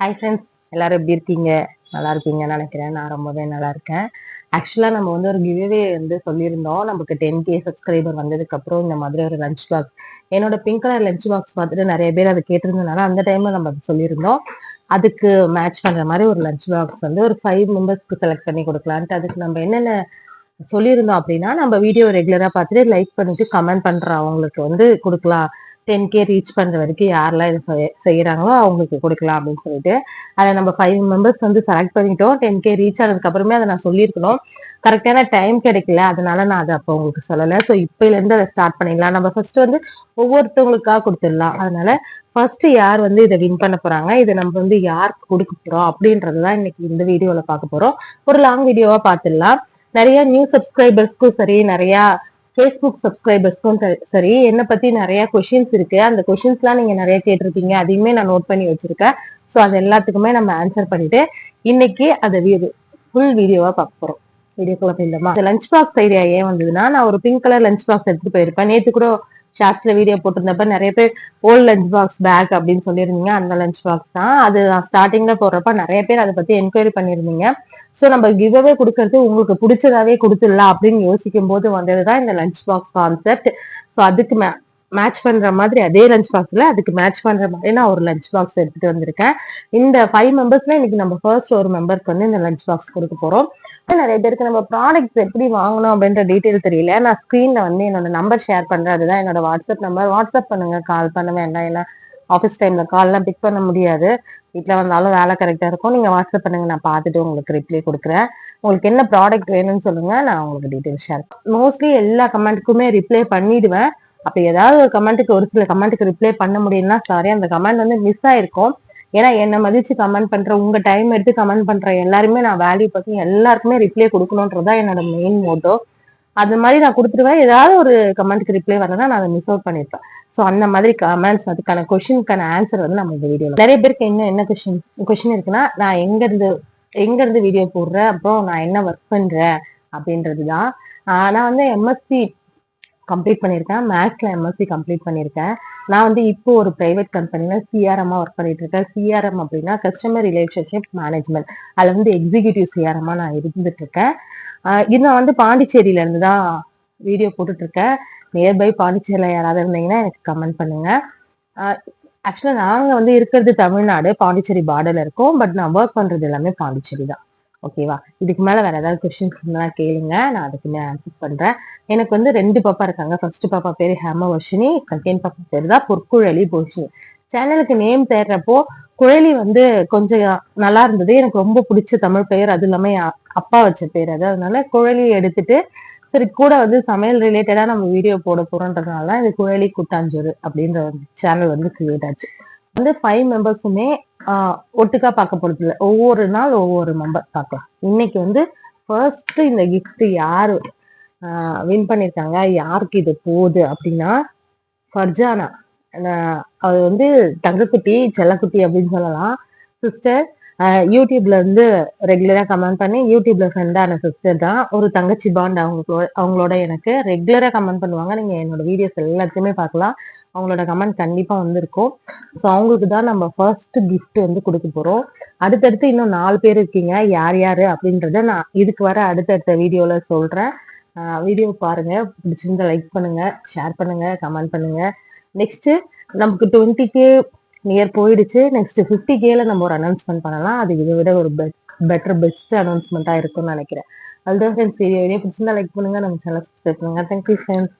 Hi friends எல்லாரும் எப்படி இருக்கீங்க? நல்லா இருக்கீங்கன்னு நினைக்கிறேன். நான் ரொம்பவே நல்லா இருக்கேன். ஆக்சுவலாக நம்ம வந்து ஒரு கிவ்வே வந்து சொல்லியிருந்தோம். நமக்கு டென் கே சப்ஸ்கிரைபர் வந்ததுக்கு அப்புறம் இந்த மாதிரி ஒரு லஞ்ச் பாக்ஸ் என்னோட பிங்க் கலர் லஞ்ச் பாக்ஸ் பார்த்துட்டு நிறைய பேர் அதை கேட்டிருந்தனால அந்த டைம்ல நம்ம அது சொல்லியிருந்தோம். அதுக்கு மேட்ச் பண்ற மாதிரி ஒரு லஞ்ச் பாக்ஸ் வந்து ஒரு ஃபைவ் மெம்பர்ஸ்க்கு செலக்ட் பண்ணி கொடுக்கலான்ட்டு அதுக்கு நம்ம என்னென்ன சொல்லியிருந்தோம் அப்படின்னா நம்ம வீடியோ ரெகுலரா பார்த்துட்டு லைக் பண்ணிட்டு கமெண்ட் பண்ற அவங்களுக்கு வந்து கொடுக்கலாம். டென் கே ரீச் பண்ற வரைக்கும் யாரெல்லாம் இது செய்- செய்யறாங்களோ அவங்களுக்கு கொடுக்கலாம் அப்படின்னு சொல்லிட்டு அதை நம்ம ஃபைவ் மெம்பர்ஸ் வந்து செலக்ட் பண்ணிட்டோம். டென் கே ரீச் ஆனதுக்கு அப்புறமே அதை நான் சொல்லியிருக்கணும். கரெக்டான டைம் கிடைக்கல. அதனால நான் அதை அப்போ உங்களுக்கு சொல்லலை. ஸோ இப்பையில இருந்து அதை ஸ்டார்ட் பண்ணிடலாம். நம்ம ஃபர்ஸ்ட் வந்து ஒவ்வொருத்தவங்களுக்காக கொடுத்துடலாம். அதனால ஃபர்ஸ்ட் யார் வந்து இதை வின் பண்ண போறாங்க இதை நம்ம வந்து யாருக்கு கொடுக்க போறோம் அப்படின்றது தான் இன்னைக்கு இந்த வீடியோவில் பார்க்க போறோம். ஒரு லாங் வீடியோவா பார்த்துடலாம். நிறைய நியூ சப்ஸ்கிரைபர்ஸ்க்கும் சரி நிறையா ஃபேஸ்புக் சப்ஸ்கிரைபர்ஸ்க்கும் சரி என்னை பத்தி நிறைய கொஷின்ஸ் இருக்கு. அந்த கொஷின்ஸ்லாம் நீங்க நிறைய கேட்டிருக்கீங்க அதையுமே நான் நோட் பண்ணி வச்சிருக்கேன். ஸோ அது எல்லாத்துக்குமே நம்ம ஆன்சர் பண்ணிட்டு இன்னைக்கு அதை ஃபுல் வீடியோவா பார்க்க போறோம். வீடியோக்குள்ள போயிடலாமா? இந்த லஞ்ச் பாக்ஸ் ஐடியா ஏன் வந்ததுன்னா நான் ஒரு பிங்க் கலர் லஞ்ச் பாக்ஸ் எடுத்துட்டு போயிருப்பேன். நேற்று கூட ஷார்ட்ஸ்ல வீடியோ போட்டிருந்தப்ப நிறைய பேர் ஓல்ட் லஞ்ச் பாக்ஸ் பேக் அப்படின்னு சொல்லியிருந்தீங்க. அந்த லஞ்ச் பாக்ஸ் தான். அது நான் ஸ்டார்டிங்ல போடுறப்ப நிறைய பேர் அதை பத்தி என்கொயரி பண்ணியிருந்தீங்க. ஸோ நம்ம கிவ்அவே கொடுக்கறது உங்களுக்கு பிடிச்சதாவே கொடுத்துடலாம் அப்படின்னு யோசிக்கும் போது வந்ததுதான் இந்த லஞ்ச் பாக்ஸ் கான்செப்ட் ஸோ அதுக்கு மே மேட்ச் பண்ற மாதிரி அதே லஞ்ச் பாக்ஸ்ல அதுக்கு மேட்ச் பண்ற மாதிரி நான் ஒரு லஞ்ச் பாக்ஸ் எடுத்துட்டு வந்திருக்கேன். இந்த ஃபைவ் மெம்பர்ஸ்ல இன்னைக்கு நம்ம ஃபர்ஸ்ட் ஒரு மெம்பருக்கு வந்து இந்த லஞ்ச் பாக்ஸ் கொடுக்க போறோம். நிறைய பேருக்கு நம்ம ப்ராடக்ட்ஸ் எப்படி வாங்கணும் அப்படின்ற டீட்டெயில் தெரியல. நான் ஸ்க்ரீன்ல வந்து என்னோட நம்பர் ஷேர் பண்றேன். அதுதான் என்னோட வாட்ஸ்அப் நம்பர் வாட்ஸ்அப் பண்ணுங்க கால் பண்ண வேண்டாம். ஏன்னா ஆஃபீஸ் டைம்ல கால்லாம் பிக் பண்ண முடியாது. வீட்டில் வந்தாலும் வேலை கரெக்டாக இருக்கும். நீங்கள் வாட்ஸ்அப் பண்ணுங்க. நான் பார்த்துட்டு உங்களுக்கு ரிப்ளை கொடுக்குறேன். உங்களுக்கு என்ன ப்ராடக்ட் வேணும்னு சொல்லுங்க. நான் உங்களுக்கு டீட்டெயில் ஷேர் மோஸ்ட்லி எல்லா கமெண்ட்டுக்குமே ரிப்ளை பண்ணிடுவேன். அப்போ ஏதாவது ஒரு கமெண்ட்டுக்கு ஒரு சில கமெண்ட்டுக்கு ரிப்ளை பண்ண முடியும்னா சாரி அந்த கமெண்ட் வந்து மிஸ் ஆயிருக்கும். ஏன்னா என்னை மதிச்சு கமெண்ட் பண்ற உங்க டைம் எடுத்து கமெண்ட் பண்ற எல்லாருமே நான் வேல்யூ பத்தி எல்லாருக்குமே ரிப்ளை கொடுக்கணும்ன்றதா என்னோட மெயின் மோட்டோ அது மாதிரி நான் கொடுத்துருவேன். ஏதாவது ஒரு கமெண்ட்க்கு ரிப்ளை வரலன்னா நான் அதை மிஸ் அவுட் பண்ணிருப்பேன். ஸோ அந்த மாதிரி கமெண்ட்ஸ் அதுக்கான கொஷினுக்கான ஆன்சர் வந்து நம்ம இந்த வீடியோல நிறைய பேருக்கு என்ன என்ன கொஷின் கொஷின் இருக்குன்னா நான் எங்க இருந்து எங்க இருந்து வீடியோ போடுறேன் அப்புறம் நான் என்ன ஒர்க் பண்றேன் அப்படின்றதுதான். ஆஹ் நான் வந்து எம்எஸ்சி கம்ப்ளீட் பண்ணியிருக்கேன். மேக்ஸில் எம்எஸ்சி கம்ப்ளீட் பண்ணியிருக்கேன். நான் வந்து இப்போ ஒரு ப்ரைவேட் கம்பெனியில் சிஆர்எம்மாக ஒர்க் பண்ணிட்டு இருக்கேன் சிஆர்எம் அப்படின்னா கஸ்டமர் ரிலேஷன்ஷிப் மேனேஜ்மெண்ட் அதில் வந்து எக்ஸிகியூட்டிவ் சிஆர்எம்மாக நான் இருந்துட்டு இருக்கேன் இது நான் வந்து பாண்டிச்சேரியிலேருந்து தான் வீடியோ போட்டுட்ருக்கேன் நியர்பை பாண்டிச்சேரியில் யாராவது இருந்தீங்கன்னா எனக்கு கமெண்ட் பண்ணுங்கள் ஆக்சுவலாக நாங்கள் வந்து இருக்கிறது தமிழ்நாடு. பாண்டிச்சேரி பார்டரில் இருக்கோம். பட் நான் ஒர்க் பண்ணுறது எல்லாமே பாண்டிச்சேரி தான். ஓகேவா இதுக்கு மேல வேற ஏதாவது கொஸ்டின்ஸ் இருந்தா கேளுங்க. நான் அதுக்குமே ஆன்சர் பண்றேன். எனக்கு வந்து ரெண்டு பாப்பா இருக்காங்க. ஃபர்ஸ்ட் பாப்பா பேரு ஹேமவர்ஷினி செகண்ட் பாப்பா பேரு தான் பொற்குழலி போஷினி. சேனலுக்கு நேம் தேடுறப்போ குழலி வந்து கொஞ்சம் நல்லா இருந்தது. எனக்கு ரொம்ப பிடிச்ச தமிழ் பெயர். அது இல்லாம அப்பா வச்ச பேர் அது. அதனால குழலி எடுத்துட்டு சரி கூட வந்து சமையல் ரிலேட்டடா நம்ம வீடியோ போட போறோன்றதுனால இது குழலி கூட்டாஞ்சோறு அப்படின்ற ஒரு சேனல் வந்து கிரியேட் ஆச்சு. வந்து ஃபைவ் மெம்பர்ஸுமே ஒட்டுக்கா பார்க்க போறது இல்லை ஒவ்வொரு நாள் ஒவ்வொரு மெம்பர் பார்க்கலாம். இன்னைக்கு வந்து ஃபர்ஸ்ட் இந்த கிஃப்ட் யாரு வின் பண்ணிருக்காங்க? யாருக்கு இது போகுது அப்படின்னா ஃபர்ஜானா. அது வந்து தங்கக்குட்டி செல்லக்குட்டி அப்படின்னு சொல்லலாம். சிஸ்டர் யூடியூப்ல இருந்து ரெகுலரா கமெண்ட் பண்ணி யூடியூப்ல ஃப்ரெண்டான சிஸ்டர் தான். ஒரு தங்கச்சி பாண்ட் அவங்களோட அவங்களோட எனக்கு ரெகுலரா கமெண்ட் பண்ணுவாங்க. நீங்க என்னோட வீடியோஸ் எல்லாத்தையுமே பார்க்கலாம். அவங்களோட கமெண்ட் கண்டிப்பா வந்திருக்கும். ஸோ அவங்களுக்கு தான் நம்ம ஃபர்ஸ்ட் கிஃப்ட் வந்து கொடுக்க போறோம். அடுத்தடுத்து இன்னும் நாலு பேர் இருக்கீங்க. யார் யாரு அப்படின்றத நான் இதுக்கு வர அடுத்தடுத்த வீடியோல சொல்றேன். வீடியோ பாருங்க. பிடிச்சிருந்த லைக் பண்ணுங்க ஷேர் பண்ணுங்க கமெண்ட் பண்ணுங்க. நெக்ஸ்ட் நமக்கு டுவெண்ட்டி கே நியர் போயிடுச்சு. நெக்ஸ்ட் ஃபிஃப்டி கேல நம்ம ஒரு அனௌன்ஸ்மெண்ட் பண்ணலாம். அது இதை விட ஒரு பெட்டர் பெஸ்ட் அனௌன்ஸ்மெண்ட்டாக இருக்கும்னு நினைக்கிறேன். அதுதான் ஃப்ரெண்ட்ஸ் வீடியோ வீடியோ பிடிச்சிருந்தா லைக் பண்ணுங்க. நம்ம சேனல் சப்ஸ்கிரைப் பண்ணுங்க. Thank you friends